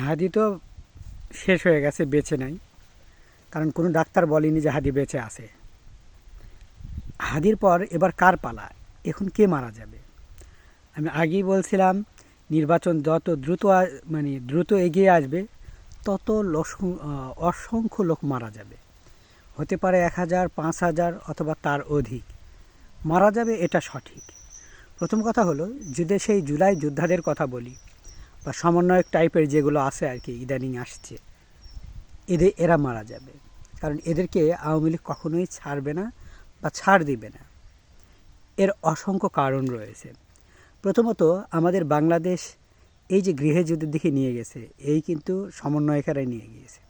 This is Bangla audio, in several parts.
হাদি তো শেষ হয়ে গেছে, বেঁচে নাই। কারণ কোনো ডাক্তার বলেনি যে হাদি বেঁচে আছে। হাদির পর এবার কার পালা? এখন কে মারা যাবে? আমি আগেই বলছিলাম, নির্বাচন যত দ্রুত মানে দ্রুত এগিয়ে আসবে, তত অসংখ্য লোক মারা যাবে। হতে পারে এক হাজার, পাঁচ হাজার অথবা তার অধিক। মারা যাবে এটা সঠিক। প্রথম কথা হলো, যদি সেই জুলাই যোদ্ধাদের কথা বলি বা সমন্বয়ক টাইপের যেগুলো আছে আর কি, ইদানিং আসছে এদের এরা মারা যাবে। কারণ এদেরকে আওয়ামী লীগ কখনোই ছাড়বে না বা ছাড় দিবে না। এর অসংখ্য কারণ রয়েছে। প্রথমত, আমাদের বাংলাদেশ এই যে গৃহে যুদ্ধের দিকে নিয়ে গেছে, এই কিন্তু সমন্বয়কারাই নিয়ে গিয়েছে।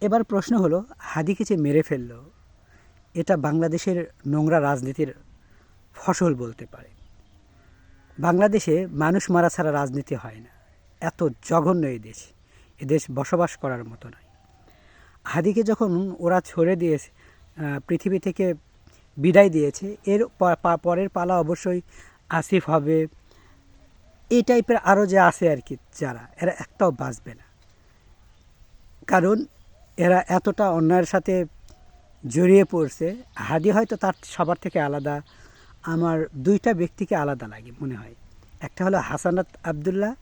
এবার প্রশ্ন হলো, হাদিকে যে মেরে ফেলল, এটা বাংলাদেশের নোংরা রাজনীতির ফসল বলতে পারে। বাংলাদেশে মানুষ মারা ছাড়া রাজনীতি হয় না। এত জঘন্য এই দেশ। এ দেশ বসবাস করার মতো নয়। হাদিকে যখন ওরা ছড়ে দিয়েছে পৃথিবী থেকে বিদায় দিয়েছে, এর পরের পালা অবশ্যই আসিফ হবে। এই টাইপের আরও যে আছে আর কি যারা, এরা একটাও বাঁচবে না। কারণ এরা এতটা অন্যায়ের সাথে জড়িয়ে পড়ছে হাদি হয়তো তার সবার থেকে আলাদা আমার দুইটা ব্যক্তিকে আলাদা লাগে মনে হয়। একটা হলো হাসানাত আবদুল্লাহ,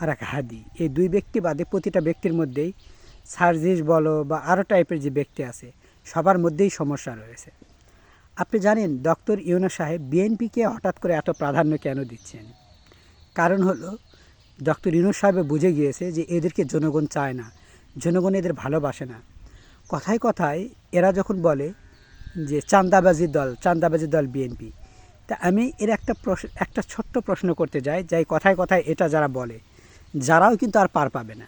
আর এক হাদি। এই দুই ব্যক্তি বাদে প্রতিটা ব্যক্তির মধ্যেই সার্জিস বলো বা আরও টাইপের যে ব্যক্তি আছে, সবার মধ্যেই সমস্যা রয়েছে। আপনি জানেন, ডক্টর ইউনা সাহেব বিএনপিকে হঠাৎ করে এত প্রাধান্য কেন দিচ্ছেন? কারণ হলো, ডক্টর ইউনুস সাহেব বুঝে গিয়েছে যে এদেরকে জনগণ চায় না, জনগণ এদের ভালোবাসে না। কথায় কথায় এরা যখন বলে যে চান্দাবাজির দল চান্দাবাজির দল বিএনপি তা আমি এর একটা প্রশ্ন একটা ছোট্ট প্রশ্ন করতে যাই যাই কথায় কথায় এটা যারা বলে, যারাও কিন্তু আর পার পাবে না।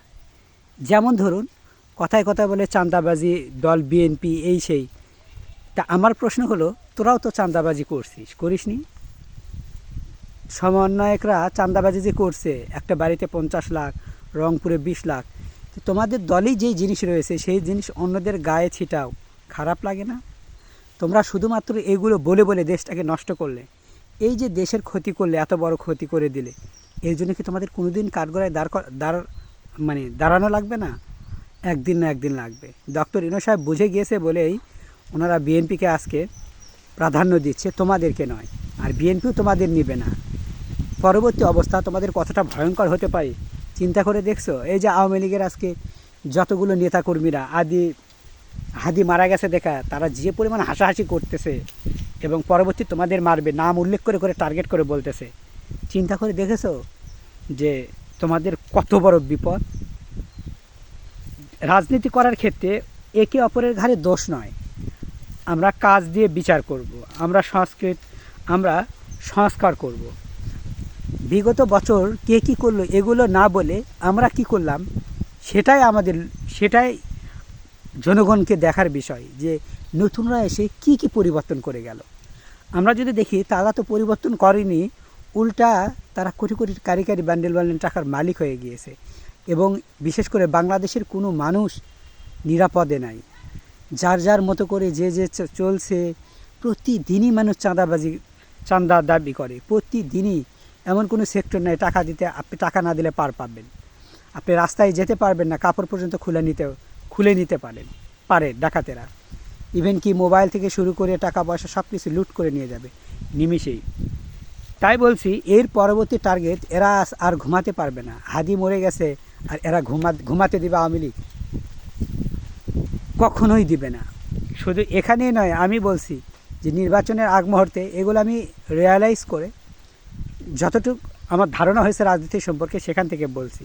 যেমন ধরুন, কথায় কথায় বলে চান্দাবাজি দল বিএনপি এই সেই। তা আমার প্রশ্ন হলো, তোরাও তো চান্দাবাজি করছিস করিসনি সমন্বয়করা চান্দাবাজি যে করছে, একটা বাড়িতে পঞ্চাশ লাখ, রংপুরে বিশ লাখ তোমাদের দলেই যেই জিনিস রয়েছে, সেই জিনিস অন্যদের গায়ে ছিটাও, খারাপ লাগে না? তোমরা শুধুমাত্র এগুলো বলে বলে দেশটাকে নষ্ট করলে। এই যে দেশের ক্ষতি করলে, এত বড় ক্ষতি করে দিলে, এর জন্য কি তোমাদের কোনোদিন কাঠগড়ায় দাঁড় দাঁড় মানে দাঁড়ানো লাগবে না? একদিন না একদিন লাগবে। ডক্টর ইনো সাহেব বুঝে গিয়েছে বলেই ওনারা বিএনপিকে আজকে প্রাধান্য দিচ্ছে, তোমাদেরকে নয়। আর বিএনপিও তোমাদের নিবে না। পরবর্তী অবস্থা তোমাদের কতটা ভয়ঙ্কর হতে পারে, চিন্তা করে দেখছ? এই যে আওয়ামী লীগের আজকে যতগুলো নেতাকর্মীরা, আদি হাদি মারা গেছে দেখা, তারা যে পরিমাণ হাসাহাসি করতেছে এবং পরবর্তী তোমাদের মারবে, নাম উল্লেখ করে করে টার্গেট করে বলতেছে চিন্তা করে দেখেছ যে তোমাদের কত বড় বিপদ রাজনীতি করার ক্ষেত্রে একে অপরের ঘাড়ে দোষ নয় আমরা কাজ দিয়ে বিচার করব। আমরা সংস্কৃত, আমরা সংস্কার করব। বিগত বছর কে কী করল এগুলো না বলে আমরা কি করলাম সেটাই আমাদের, সেটাই জনগণকে দেখার বিষয় যে নতুনরা এসে কি কি পরিবর্তন করে গেল। আমরা যদি দেখি, তারা তো পরিবর্তন করেনি, উল্টা তারা কোটি কোটি কারি কারি ব্যান্ডেল ব্যান্ডেল টাকার মালিক হয়ে গিয়েছে এবং বিশেষ করে বাংলাদেশের কোনো মানুষ নিরাপদে নাই। যার যার মতো করে যে যে চলছে, প্রতিদিনই মানুষ চাঁদাবাজি, চাঁদা দাবি করে, প্রতিদিনই। এমন কোনো সেক্টর নেই, টাকা দিতে, আপনি টাকা না দিলে পার পাবেন। আপনি রাস্তায় যেতে পারবেন না, কাপড় পর্যন্ত খুলে নিতে খুলে নিতে পারেন, পারে ডাকাতেরা। ইভেন কি মোবাইল থেকে শুরু করে টাকা পয়সা সব কিছু লুট করে নিয়ে যাবে, নিমিষেই। তাই বলছি, এর পরবর্তী টার্গেট এরা আর ঘুমাতে পারবে না। হাদি মরে গেছে, আর এরা ঘুমা ঘুমাতে দিবে আওয়ামী লীগ। কখনোই দিবে না। শুধু এখানেই নয়, আমি বলছি যে নির্বাচনের আগ মুহূর্তে এগুলো আমি রিয়ালাইজ করে যতটুকু আমার ধারণা হয়েছে রাজনীতি সম্পর্কে সেখান থেকে বলছি।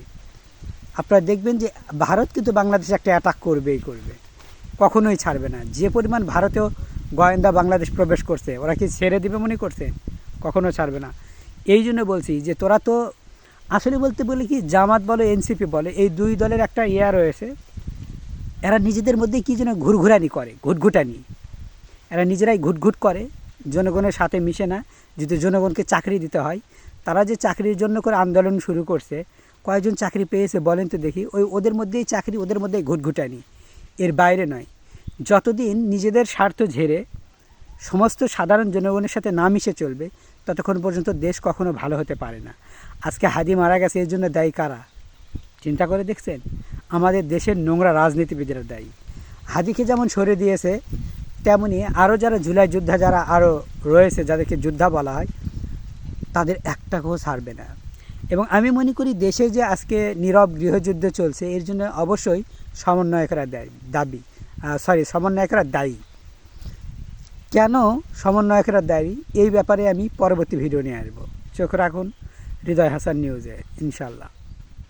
আপনারা দেখবেন যে ভারত কিন্তু বাংলাদেশে একটা অ্যাটাক করবেই করবে। কখনোই ছাড়বে না। যে পরিমাণ ভারতেও গোয়েন্দা বাংলাদেশ প্রবেশ করছে, ওরা কি ছেড়ে দিবে মনে করছে? কখনো ছাড়বে না। এই জন্য বলছি যে তোরা তো আসলে বলতে বলে কি, জামাত বলে, এনসিপি বলে, এই দুই দলের একটা ইয়া রয়েছে। এরা নিজেদের মধ্যে কী যেন ঘুরঘুরানি করে, ঘুটঘুটানি। এরা নিজেরাই ঘুটঘুট করে, জনগণের সাথে মিশে না। যদি জনগণকে চাকরি দিতে হয়, তারা যে চাকরির জন্য করে আন্দোলন শুরু করছে কয়েকজন চাকরি পেয়েছে, বলেন তো দেখি, ওই ওদের মধ্যেই চাকরি ওদের মধ্যেই ঘুটঘুটানি। এর বাইরে নয়। যতদিন নিজেদের স্বার্থ ঝেড়ে সমস্ত সাধারণ জনগণের সাথে না মিশে চলবে, ততক্ষণ পর্যন্ত দেশ কখনো ভালো হতে পারে না। আজকে হাদি মারা গেছে, এর জন্য দায়ী কারা? চিন্তা করে দেখছেন? আমাদের দেশের নোংরা রাজনীতিবিদেরা দায়ী। হাদিকে যেমন সরে দিয়েছে, তেমনি আরও যারা জুলাই যোদ্ধা যারা আরও রয়েছে, যাদেরকে যোদ্ধা বলা হয়, তাদের একটা একটাকেও ছাড়বে না। এবং আমি মনে করি দেশে যে আজকে নীরব গৃহযুদ্ধ চলছে, এর জন্য অবশ্যই সমন্বয়করা দাবি সরি সমন্বয়করা দায়ী। কেন সমন্বয়করা দায়ী? এই ব্যাপারে আমি পরবর্তী ভিডিও নিয়ে আসব। চোখ রাখুন, হৃদয় হাসান নিউজে ইনশাল্লাহ